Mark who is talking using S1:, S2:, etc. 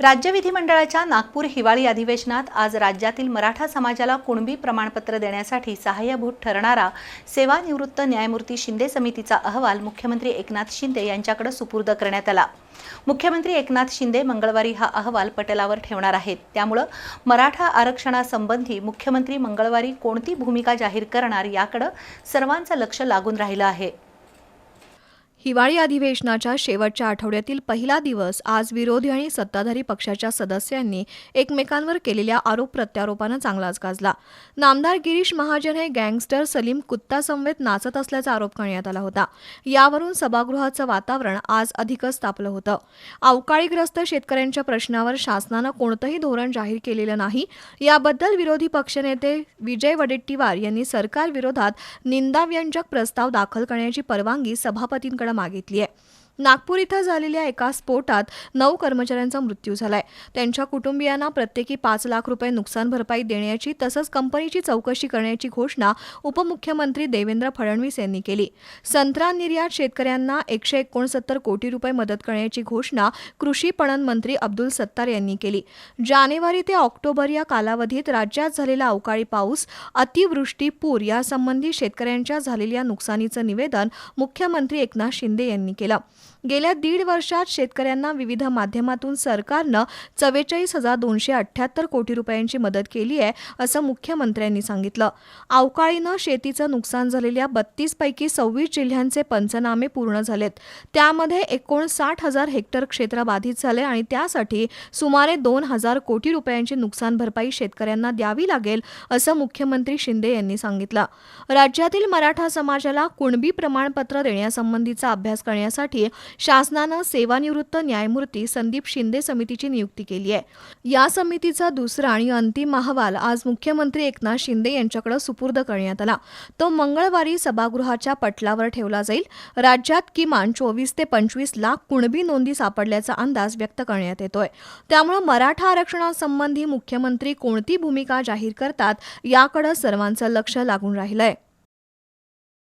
S1: राज्य विधिमंडळाच्या नागपूर हिवाळी अधिवेशनात आज राज्यातील मराठा समाजाला कुणबी प्रमाणपत्र देण्यासाठी सहाय्यभूत ठरणारा सेवानिवृत्त न्यायमूर्ती शिंदे समितीचा अहवाल मुख्यमंत्री एकनाथ शिंदे यांच्याकडे सुपूर्द करण्यात आला. मुख्यमंत्री एकनाथ शिंदे मंगळवारी हा अहवाल पटलावर ठेवणार आहेत. त्यामुळं मराठा आरक्षणासंबंधी मुख्यमंत्री मंगळवारी कोणती भूमिका जाहीर करणार याकडं सर्वांचं लक्ष लागून राहिलं आहे.
S2: हिवाळी अधिवेशनाच्या शेवटच्या आठवड्यातील पहिला दिवस आज विरोधी आणि सत्ताधारी पक्षाच्या सदस्यांनी एकमेकांवर केलेल्या आरोप प्रत्यारोपानं चांगलाच गाजला. नामदार गिरीश महाजन हे गँगस्टर सलीम कुत्ता समवेत नाचत असल्याचा आरोप करण्यात आला होता. यावरून सभागृहाचं वातावरण आज अधिकच तापलं होतं. अवकाळीग्रस्त शेतकऱ्यांच्या प्रश्नावर शासनानं कोणतंही धोरण जाहीर केलेलं नाही. याबद्दल विरोधी पक्षनेते विजय वडेट्टीवार यांनी सरकारविरोधात निंदाव्यंजक प्रस्ताव दाखल करण्याची परवानगी सभापतींकडे मागितली आहे. नागपूर इथं झालेल्या एका स्फोटात नऊ कर्मचाऱ्यांचा मृत्यू झालाय. त्यांच्या कुटुंबियांना प्रत्येकी पाच लाख रुपये नुकसान भरपाई देण्याची तसंच कंपनीची चौकशी करण्याची घोषणा उपमुख्यमंत्री देवेंद्र फडणवीस यांनी केली. संत्रा निर्यात शेतकऱ्यांना एकशे एकोणसत्तर कोटी रुपये मदत करण्याची घोषणा कृषी पणन मंत्री अब्दुल सत्तार यांनी केली. जानेवारी ते ऑक्टोबर या कालावधीत राज्यात झालेला अवकाळी पाऊस अतिवृष्टी पूर यासंबंधी शेतकऱ्यांच्या झालेल्या नुकसानीचं निवेदन मुख्यमंत्री एकनाथ शिंदे यांनी केलं. गेल्या दीड वर्षात शेतकऱ्यांना विविध माध्यमातून सरकारनं चव्वेचाळीस हजार दोनशे अठ्ठ्याहत्तर कोटी रुपयांची मदत केली आहे असं मुख्यमंत्र्यांनी सांगितलं. अवकाळीनं शेतीचं नुकसान झालेल्या बत्तीसपैकी सव्वीस जिल्ह्यांचे पंचनामे पूर्ण झालेत. त्यामध्ये एकोणसाठ हजार हेक्टर क्षेत्र बाधित झाले आणि त्यासाठी सुमारे दोन हजार कोटी रुपयांची नुकसान भरपाई शेतकऱ्यांना द्यावी लागेल असं मुख्यमंत्री शिंदे यांनी सांगितलं. राज्यातील मराठा समाजाला कुणबी प्रमाणपत्र देण्यासंबंधीचा अभ्यास करण्यासाठी शासनानं सेवानिवृत्त न्यायमूर्ती संदीप शिंदे समितीची नियुक्ती केली आहे. या समितीचा दुसरा आणि अंतिम अहवाल आज मुख्यमंत्री एकनाथ शिंदे यांच्याकडे सुपूर्द करण्यात आला. तो मंगळवारी सभागृहाच्या पटलावर ठेवला जाईल. राज्यात किमान चोवीस ते पंचवीस लाख कुणबी नोंदी सापडल्याचा अंदाज व्यक्त करण्यात येतोय. त्यामुळे मराठा आरक्षणासंबंधी मुख्यमंत्री कोणती भूमिका जाहीर करतात याकडे सर्वांचं लक्ष लागून राहिलंय.